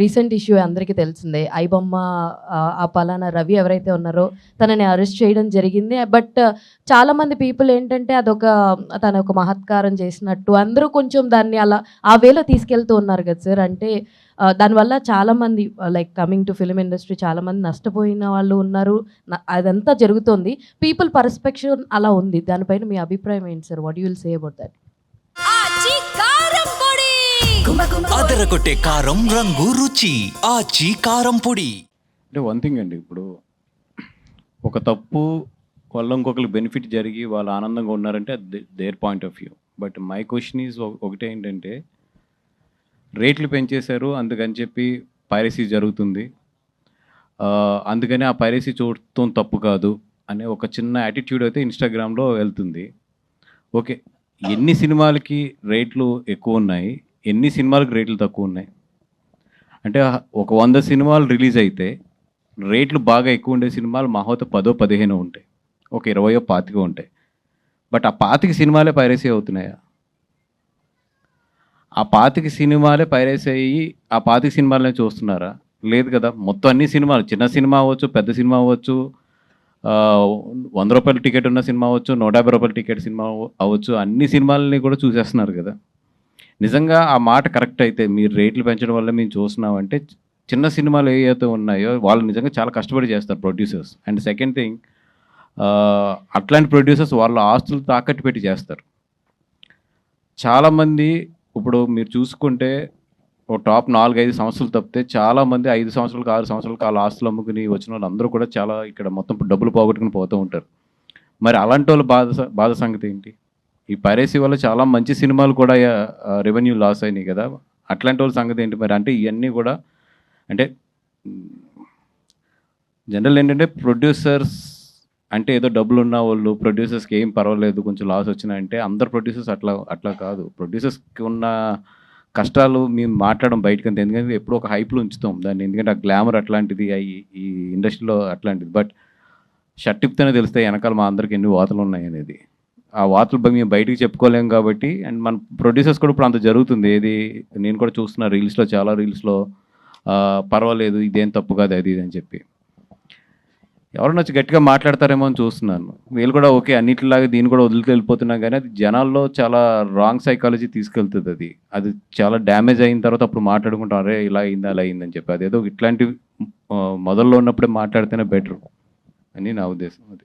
Recent issue అందరికీ తెలిసిందే ఐబొమ్మ ఆ పలానా రవి ఎవరైతే ఉన్నారో తనని అరెస్ట్ చేయడం జరిగింది. బట్ చాలామంది పీపుల్ ఏంటంటే అదొక తన ఒక మహత్కారం చేసినట్టు అందరూ కొంచెం దాన్ని అలా ఆ వేలో తీసుకెళ్తూ ఉన్నారు కదా సార్. అంటే దానివల్ల చాలామంది like coming to film industry చాలామంది నష్టపోయిన వాళ్ళు ఉన్నారు. అదంతా జరుగుతోంది. పీపుల్ పర్స్పెక్షన్ అలా ఉంది. దానిపైన మీ అభిప్రాయం ఏంటి sir? What you will say about that? Aachi కారం అదరగొట్టే కారం రంగు రుచి ఆచి కారం పొడి. అంటే వన్ థింగ్ అండి ఇప్పుడు ఒక తప్పు వల్ల ఇంకొకరికి బెనిఫిట్ జరిగి వాళ్ళు ఆనందంగా ఉన్నారంటే their point of view but my question is ఒకటే ఏంటంటే రేట్లు పెంచేశారు అందుకని చెప్పి పైరసీ జరుగుతుంది. అందుకని ఆ పైరసీ చూడటం తప్పు కాదు అనే ఒక చిన్న యాటిట్యూడ్ అయితే ఇన్స్టాగ్రామ్లో వెళ్తుంది. ఓకే ఎన్ని సినిమాలకి రేట్లు ఎక్కువ ఉన్నాయి? ఎన్ని సినిమాలకు రేట్లు తక్కువ ఉన్నాయి? అంటే ఒక వంద సినిమాలు రిలీజ్ అయితే రేట్లు బాగా ఎక్కువ ఉండే సినిమాలు మహోత పదో పదిహేను ఉంటాయి. ఒక ఇరవయో పాతిక ఉంటాయి. బట్ ఆ పాతిక సినిమాలే పైరసీ అవుతున్నాయా? ఆ పాతిక సినిమాలే పైరసీ అయ్యి ఆ పాతిక సినిమాలనే చూస్తున్నారా? లేదు కదా మొత్తం అన్ని సినిమాలు చిన్న సినిమా అవ్వచ్చు పెద్ద సినిమా అవ్వచ్చు వంద రూపాయల టికెట్ ఉన్న సినిమా అవ్వచ్చు నూట యాభై రూపాయల టికెట్ సినిమా అవ్వచ్చు అన్ని సినిమాలని కూడా చూసేస్తున్నారు కదా. నిజంగా ఆ మాట కరెక్ట్ అయితే మీరు రేట్లు పెంచడం వల్ల మేము చూస్తున్నామంటే చిన్న సినిమాలు ఏవైతే ఉన్నాయో వాళ్ళు నిజంగా చాలా కష్టపడి చేస్తారు ప్రొడ్యూసర్స్. అండ్ సెకండ్ థింగ్ అట్లాంటి ప్రొడ్యూసర్స్ వాళ్ళ ఆస్తులు తాకట్టు పెట్టి చేస్తారు. చాలామంది ఇప్పుడు మీరు చూసుకుంటే ఓ టాప్ నాలుగు ఐదు సంవత్సరాలు తప్పితే చాలామంది ఐదు సంవత్సరాలకు ఆరు సంవత్సరాలకు వాళ్ళ ఆస్తులు అమ్ముకుని వచ్చిన వాళ్ళు అందరూ కూడా చాలా ఇక్కడ మొత్తం డబ్బులు పోగొట్టుకుని పోతూ ఉంటారు. మరి అలాంటి వాళ్ళ బాధ బాధ సంగతి ఏంటి? ఈ పైరసీ వల్ల చాలా మంచి సినిమాలు కూడా రెవెన్యూ లాస్ అయినాయి కదా. అట్లాంటి వాళ్ళ సంగతి ఏంటి మరి? అంటే ఇవన్నీ కూడా అంటే జనరల్ ఏంటంటే ప్రొడ్యూసర్స్ అంటే ఏదో డబ్బులు ఉన్న వాళ్ళు ప్రొడ్యూసర్స్కి ఏం పర్వాలేదు కొంచెం లాస్ వచ్చినాయంటే అందరు ప్రొడ్యూసర్స్ అట్లా అట్లా కాదు. ప్రొడ్యూసర్స్కి ఉన్న కష్టాలు మేము మాట్లాడడం బయటకు అంతే. ఎందుకంటే ఎప్పుడు ఒక హైప్లో ఉంచుతాం దాన్ని. ఎందుకంటే ఆ గ్లామర్ అట్లాంటిది ఈ ఇండస్ట్రీలో అట్లాంటిది. బట్ షర్టిప్తోనే తెలిస్తే తెలుస్తాయి వెనకాల మా అందరికి ఎన్ని వాతలు ఉన్నాయి అనేది. ఆ వార్తలు మేము బయటికి చెప్పుకోలేం కాబట్టి అండ్ మన ప్రొడ్యూసర్స్ కూడా ఇప్పుడు అంత జరుగుతుంది. ఏది నేను కూడా చూస్తున్నా రీల్స్లో చాలా రీల్స్లో పర్వాలేదు ఇదేం తప్పు కాదు అది ఇది అని చెప్పి. ఎవరన్నా వచ్చి గట్టిగా మాట్లాడతారేమో అని చూస్తున్నాను. వీళ్ళు కూడా ఓకే అన్నిటిలాగా దీన్ని కూడా వదిలికి వెళ్ళిపోతున్నా కానీ అది జనాల్లో చాలా రాంగ్ సైకాలజీ తీసుకెళ్తుంది అది. అది చాలా డ్యామేజ్ అయిన తర్వాత అప్పుడు మాట్లాడుకుంటాం అరే ఇలా అయింది అలా అయిందని చెప్పి. అదేదో ఇట్లాంటి మొదల్లో ఉన్నప్పుడే మాట్లాడితేనే బెటర్ అని నా ఉద్దేశం అది.